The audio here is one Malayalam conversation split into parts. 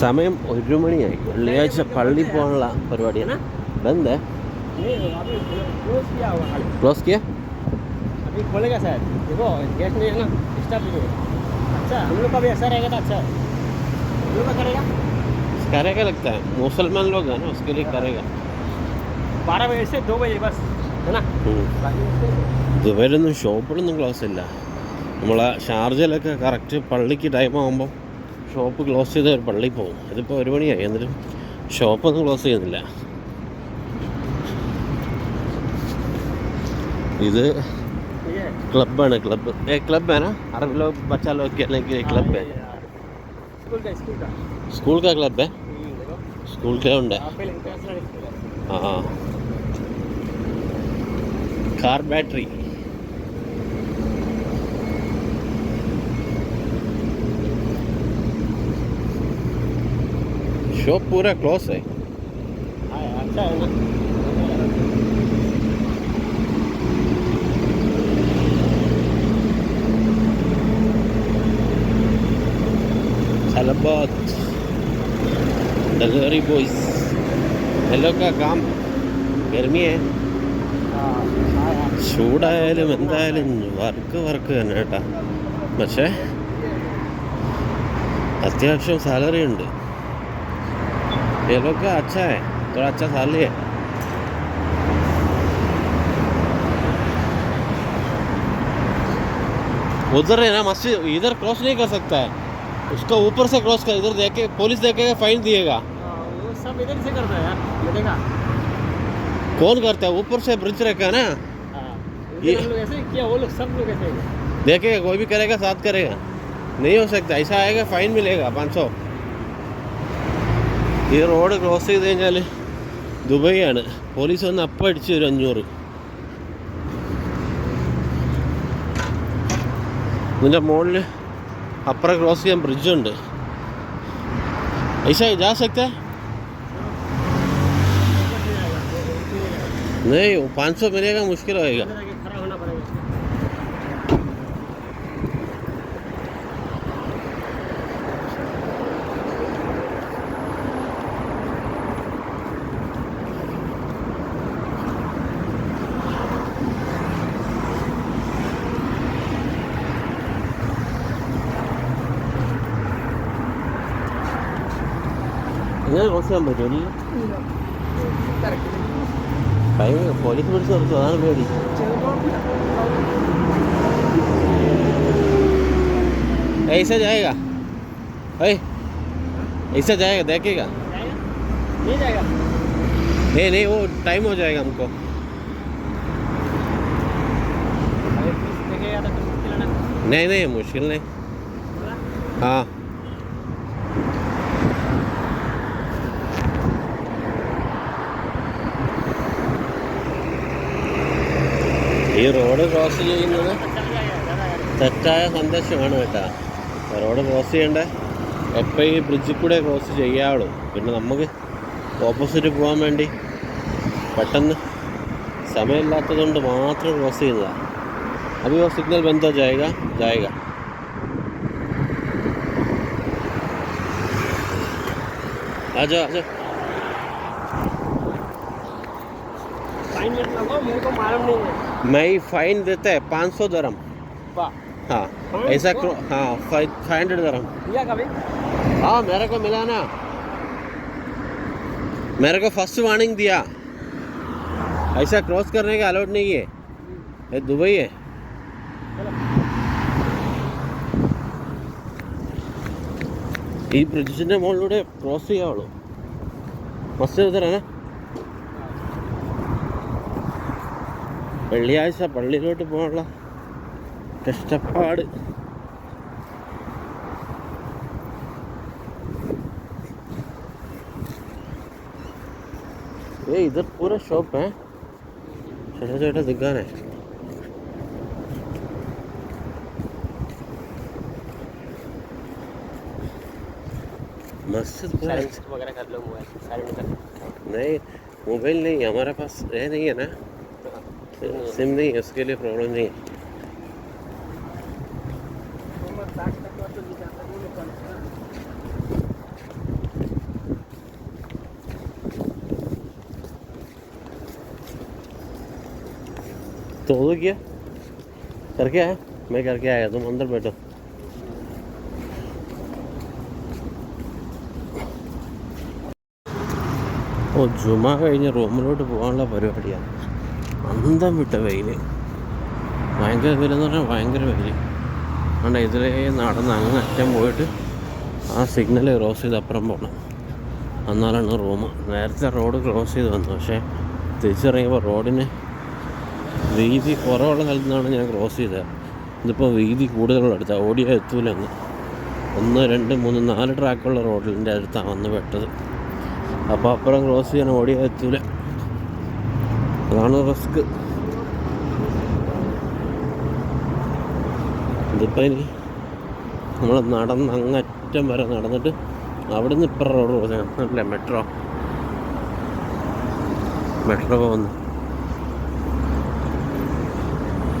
സമയം ഒരു മണിയായി വെള്ളിയാഴ്ച പള്ളി പോകാനുള്ള പരിപാടിയാണ് ബന്ധേ नहीं अभी क्लोज किया हुआ खाली ക്ലോസ് കിയാ अभी खोलेगा शायद देखो गैस नहीं है ना स्टाफ भी नहीं अच्छा हम लोग का भी ऐसा रहेगा तो अच्छा है हम लोग का करेगा करेगा लगता है मुसलमान लोग हैं ना उसके लिए करेगा बारह बजे से दो बजे बस है ना बाकी उससे- ദുബൈയിലൊന്നും ഷോപ്പുകളൊന്നും ക്ലോസ് ഇല്ല നമ്മളെ ഷാർജയിലൊക്കെ കറക്റ്റ് പള്ളിക്ക് ടൈം ആകുമ്പോൾ ഷോപ്പ് ക്ലോസ് ചെയ്ത് ഒരു പള്ളിയിൽ പോകും. അതിപ്പോൾ ഒരു മണിയായി. എന്നാലും ഷോപ്പൊന്നും ക്ലോസ് ചെയ്യുന്നില്ല. ഇത് ക്ലബാണ് ക്ലബ്ബ്. ഏ ക്ലബ്ബാണ് അറബിലോ ബച്ചാലോ ഒക്കെ അല്ലെങ്കിൽ ക്ലബ് സ്കൂൾ കാ ക്ലബ്ബ്? സ്കൂൾ ഗ്രൗണ്ട് ആ. Car battery. शॉप पूरा क्लोज है हाँ अच्छा है ना सलाबाद डिलीवरी बॉयज हेलो का काम गर्मी है हाँ हाँ हाँ ചൂടായാലും എന്തായാലും വർക്ക് വർക്ക് തന്നെ കേട്ടാ പക്ഷേ അത്യാവശ്യം സാലറി ഉണ്ട് ये लोग का अच्छा है थोड़ा अच्छा सैलरी है उधर है ना मस्जिद इधर क्रॉस नहीं कर सकता है। उसका ऊपर से क्रॉस कर इधर देखे पुलिस देखेगा फाइन दिएगा। हाँ, वो सब इधर से करता है यार ये देखा। कौन करता है? ऊपर से ब्रिज रखा ना? हाँ ये- हम लोग ऐसे किया वो लोग सब लोग ऐसे देखेगा कोई भी करेगा साथ करेगा। नहीं हो सकता ऐसा आएगा फाइन मिलेगा पाँच सौ। ഈ റോഡ് ക്രോസ് ചെയ്ത് കഴിഞ്ഞാൽ ദുബൈയാണ് പോലീസ് വന്ന് അപ്പം അടിച്ച് ഒരു അഞ്ഞൂറ് ഇതിൻ്റെ മുകളിൽ അപ്പുറം ക്രോസ് ചെയ്യാൻ ബ്രിഡ്ജുണ്ട് ऐसा जा सकता है नहीं पाँच सौ मिलेगा मुश्किल होएगा ഇങ്ങനെ ക്രോസ് ചെയ്യാൻ പറ്റുമോ ഭയങ്കര പോലീസ് പിടിച്ച് നിർത്തും അതാണ് പേടി ऐसा जाएगा ऐ ऐसा जाएगा देखेगा जाएगा नहीं जाएगा नहीं नहीं वो टाइम हो जाएगा हमको अगर पुलिस देखेगा तो फिर मुश्किल है ना नहीं नहीं मुश्किल नहीं हाँ റോഡ് ക്രോസ് ചെയ്യുന്നത് തെറ്റായ സന്ദേശമാണ് കേട്ടോ. റോഡ് ക്രോസ് ചെയ്യേണ്ട? എപ്പോൾ ഈ ബ്രിഡ്ജിൽ കൂടെ ക്രോസ് ചെയ്യാവുള്ളൂ. പിന്നെ നമുക്ക് ഓപ്പോസിറ്റ് പോകാൻ വേണ്ടി പെട്ടെന്ന് സമയമില്ലാത്തതുകൊണ്ട് മാത്രം ക്രോസ് ചെയ്യുന്നതാണ് അപ്പോൾ സിഗ്നൽ ബന്ധോ? ജായക ജായക ആജോ ആജോ फाइन मिनट मेरे को मालूम नहीं है मैं ही फाइन देता है पाँच सौ दरम वाह हाँ हाँ, ऐसा वो? क्रो- हाँ फाइव हंड्रेड दरम दिया कभी हाँ मेरे को मिला ना मेरे को फर्स्ट वार्निंग दिया ऐसा क्रॉस करने का अलाउड नहीं है ये दुबई है ഈ ബ്രിഡ്ജിന്റെ മുകളിലൂടെ ക്രോസ് ചെയ്യാവുള്ളൂ മസ്ജിദ് ഉത്തരാണ് വെള്ളിയാഴ്ച പള്ളിയിലോട്ട് പോകാനുള്ള കഷ്ടപ്പാട് ये इधर पूरा शॉप है छोटा छोटा दुकान है मस्जिद पूरा साइलेंट वगैरह कर लो मोबाइल साइलेंट कर नहीं मोबाइल नहीं है हमारे पास ये नहीं है ना सिम नहीं है उसके लिए प्रॉब्लम नहीं है तो हो गया करके आया मैं करके आया तुम अंदर बैठो ഓ ജുമ കഴിഞ്ഞ് റൂമിലോട്ട് പോകാനുള്ള പരിപാടിയാണ് അന്തം വിട്ട വെയിൽ ഭയങ്കര വെയിലെന്ന് പറഞ്ഞാൽ ഭയങ്കര വെയിൽ അതുകൊണ്ട് ഇതിലേ നടന്ന് അങ്ങ് അറ്റം പോയിട്ട് ആ സിഗ്നൽ ക്രോസ് ചെയ്ത് അപ്പുറം പോകണം എന്നാലാണ് റൂം. നേരത്തെ റോഡ് ക്രോസ് ചെയ്ത് വന്നു. പക്ഷേ തിരിച്ചിറങ്ങിയപ്പോൾ റോഡിന് വീതി കുറവുള്ള സ്ഥലത്തു നിന്നാണ് ഞാൻ ക്രോസ് ചെയ്തത്. ഇതിപ്പോൾ വീതി കൂടുതലുള്ള അടുത്താണ് ഓടിയാൽ എത്തൂലെന്ന് ഒന്ന് രണ്ട് മൂന്ന് നാല് ട്രാക്കുള്ള റോഡിന്റെ അടുത്താണ് വന്ന് പെട്ടത്. അപ്പോൾ അപ്പുറം ക്രോസ് ചെയ്യാൻ ഓടിയാൽ എത്തൂല. അതാണ് റിസ്ക്. ഇതിപ്പോൾ ഇനി നമ്മൾ നടന്ന് അങ്ങറ്റം വരെ നടന്നിട്ട് അവിടുന്ന് ഇപ്പുറം റോഡ് പോകുന്നില്ല മെട്രോ. മെട്രോ പോകുന്നു.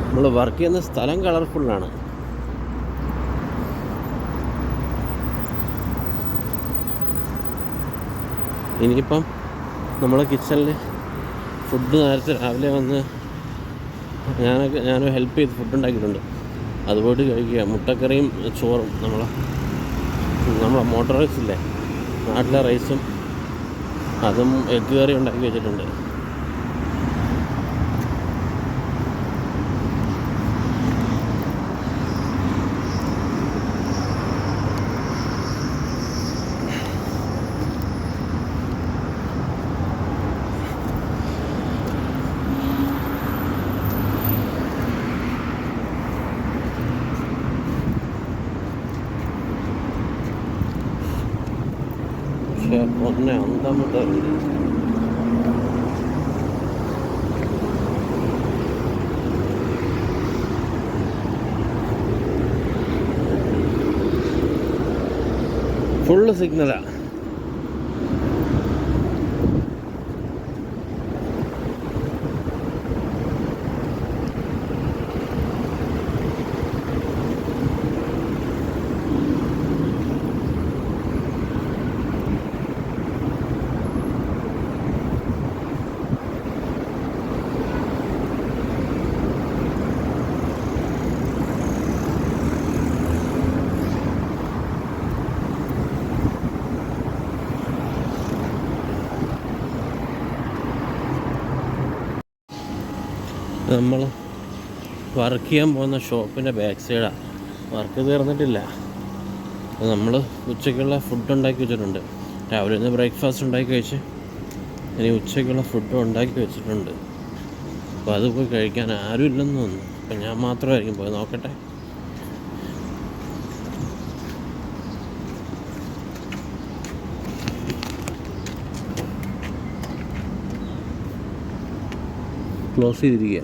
നമ്മൾ വർക്ക് ചെയ്യുന്ന സ്ഥലം കളർഫുള്ളാണ് ഇനിയിപ്പം നമ്മളെ കിച്ചണിൽ ഫുഡ് നേരത്തെ രാവിലെ വന്ന് ഞാനൊക്കെ ഞാൻ ഹെൽപ്പ് ചെയ്ത് ഫുഡ് ഉണ്ടാക്കിയിട്ടുണ്ട്. അതുപോയിട്ട് കഴിക്കുക. മുട്ടക്കറിയും ചോറും നമ്മളെ നമ്മളെ മോട്ടർ റൈസ് ഇല്ലേ? നാട്ടിലെ റൈസും അതും എഗ്ഗ് കറി ഉണ്ടാക്കി വെച്ചിട്ടുണ്ട്. പക്ഷേ ഒന്നെ അന്തം വിട്ട വെയിൽ ഫുള്ള് സിഗ്നലാ നമ്മൾ വർക്ക് ചെയ്യാൻ പോകുന്ന ഷോപ്പിന്റെ ബാക്ക് സൈഡാണ് വർക്ക് തീർന്നിട്ടില്ല. നമ്മൾ ഉച്ചയ്ക്കുള്ള ഫുഡ് ഉണ്ടാക്കി വെച്ചിട്ടുണ്ട്. രാവിലെ ഒന്ന് ബ്രേക്ക്ഫാസ്റ്റ് ഉണ്ടാക്കി കഴിച്ച് ഇനി ഉച്ചയ്ക്കുള്ള ഫുഡ് ഉണ്ടാക്കി വെച്ചിട്ടുണ്ട്. അപ്പോൾ അത് പോയി കഴിക്കാൻ ആരും ഇല്ലെന്ന് തോന്നുന്നു. അപ്പം ഞാൻ മാത്രമായിരിക്കും പോയി നോക്കട്ടെ. ക്ലോസ് ചെയ്തിരിക്കുക.